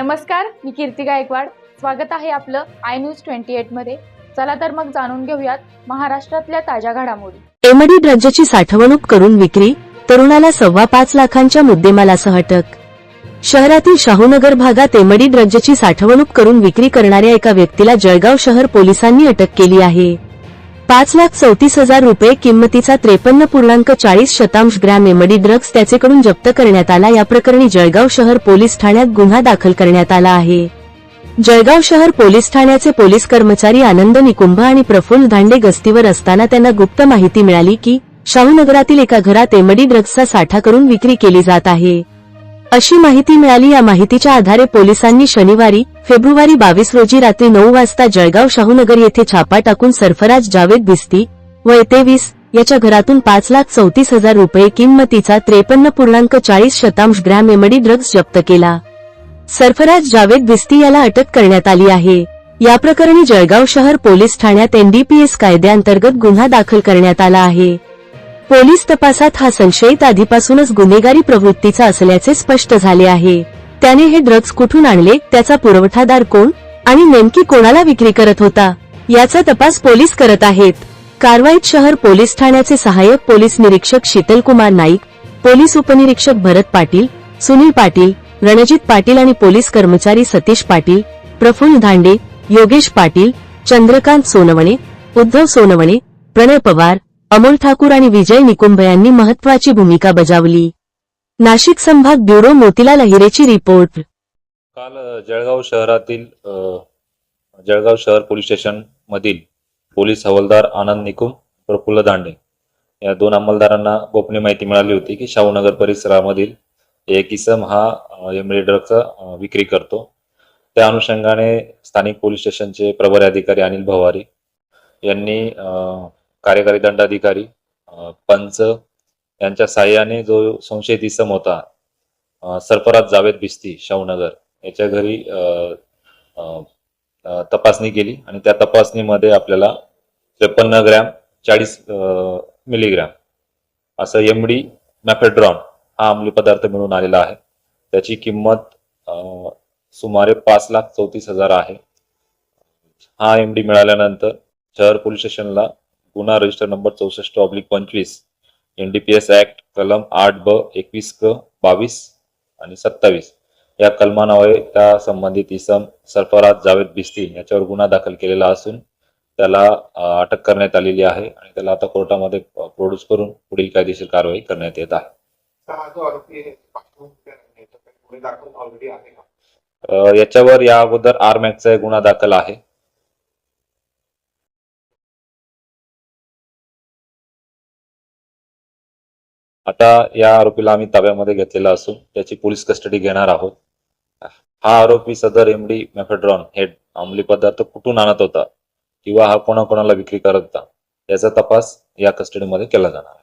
नमस्कार मी कीर्ती गायकवाड. स्वागत आहे आपलं आय न्यूज ट्वेंटी एटमध्ये. चला तर मग जाणून घेऊयात महाराष्ट्रातल्या ताज्या घडामोडी. एमडी ड्रग्जची साठवणूक करून विक्री तरुणाला सव्वा पाच लाखांच्या मुद्देमालासह अटक. शहरातील शाहूनगर भागात एमडी ड्रग्जची साठवणूक करून विक्री करणाऱ्या एका व्यक्तीला जळगाव शहर पोलिसांनी अटक केली आहे. पाच लाख चौतीस हजार रुपये किंमतीचा त्रेपन्न पूर्णांक चाळीस शतांश ग्रॅम एमडी ड्रग्ज त्याचेकडून जप्त करण्यात आला. या प्रकरणी जळगाव शहर पोलीस ठाण्यात गुन्हा दाखल करण्यात आला आहे. जळगाव शहर पोलीस ठाण्याचे पोलीस कर्मचारी आनंद निकुंभ आणि प्रफुल्ल धांडे गस्तीवर असताना त्यांना गुप्त माहिती मिळाली की शाहूनगरातील एका घरात एमडी ड्रग्जचा साठा करून विक्री केली जात आहे. अशी माहिती मिळाली. या माहितीच्या आधारे पोलिसांनी शनिवारी फेब्रुवारी बावीस रोजी रात्री नऊ वाजता जळगाव शाहूनगर येथे छापा टाकून सरफराज जावेद भिस्ती वय तेवीस याच्या घरातून पाच लाख चौतीस हजार रुपये किंमतीचा त्रेपन्न पूर्णांक चाळीस शतांश ग्रॅम एमडी ड्रग्ज जप्त केला. सरफराज जावेद भिस्ती याला अटक करण्यात आली आहे. या प्रकरणी जळगाव शहर पोलीस ठाण्यात एनडीपीएस कायद्याअंतर्गत गुन्हा दाखल करण्यात आला आहे. पोलीस तपासात हा संशयित आधीपासूनच गुन्हेगारी प्रवृत्तीचा असल्याचे स्पष्ट झाले आहे. त्याने हे ड्रग्ज कुठून आणले त्याचा पुरवठादार कोण आणि नेमकी कोणाला विक्री करत होता याचा तपास पोलीस करत आहेत. कारवाईत शहर पोलीस ठाण्याचे सहाय्यक पोलीस निरीक्षक शीतल कुमार नाईक पोलीस उपनिरीक्षक भरत पाटील सुनील पाटील रणजित पाटील आणि पोलीस कर्मचारी सतीश पाटील प्रफुल्ल धांडे योगेश पाटील चंद्रकांत सोनवणे उद्धव सोनवणे प्रणय पवार अमोल ठाकूर आणि विजय निकुंभ यांनी महत्वाची भूमिका बजावली. नाशिक संभाग ब्युरो मोतीलाल अहिरेची रिपोर्ट. काल जळगाव शहरातील जळगाव शहर पोलीस स्टेशन मधील पोलीस हवालदार आनंद निकुम प्रफुल्ल दांडे या दोन अंमलदारांना गोपनीय माहिती मिळाली होती की शाहूनगर परिसरामधील एक इसम हा एमडी ड्रगचा विक्री करतो. त्या अनुषंगाने स्थानिक पोलीस स्टेशनचे प्रभारी अधिकारी अनिल भवारी यांनी कार्यकारी दंडाधिकारी पंच यांच्या साह्याने जो संशयित इसम होता सरफराज जावेद भिस्ती शाहूनगर याच्या घरी अ, तपासणी केली आणि त्या तपासणीमध्ये आपल्याला त्रेपन्न ग्रॅम चाळीस मिलीग्रॅम असं एम डी मॅफेड्रॉन हा अंमली पदार्थ मिळून आलेला आहे. त्याची किंमत सुमारे पाच लाख चौतीस हजार आहे. हा एम डी मिळाल्यानंतर शहर पोलीस स्टेशनला गुन्हा रजिस्टर नंबर चौसष्ट ऑब्लिक पंचवीस एनडीपीएस ऍक्ट कलम आठ ब एकवीस क बावीस आणि सत्तावीस. या कलमान्वये त्या संबंधित इसम सरफराज जावेद बिस्ती याच्यावर गुन्हा दाखल केलेला असून त्याला अटक करण्यात आलेली आहे आणि त्याला आता कोर्टामध्ये प्रोड्यूस करून पुढील कायदेशीर कारवाई करण्यात येत आहे. याच्यावर या अगोदर आर एक गुन्हा दाखल आहे. आता या आरोपीला आम्ही ताब्यामध्ये घेतलेला असून त्याची पोलीस कस्टडी घेणार आहोत. हा आरोपी सदर एमडी मॅफेड्रॉन हे अंमली पदार्थ कुठून आणत होता किंवा हा कोणाकोणाला विक्री करत होता याचा तपास या कस्टडीमध्ये केला जाणार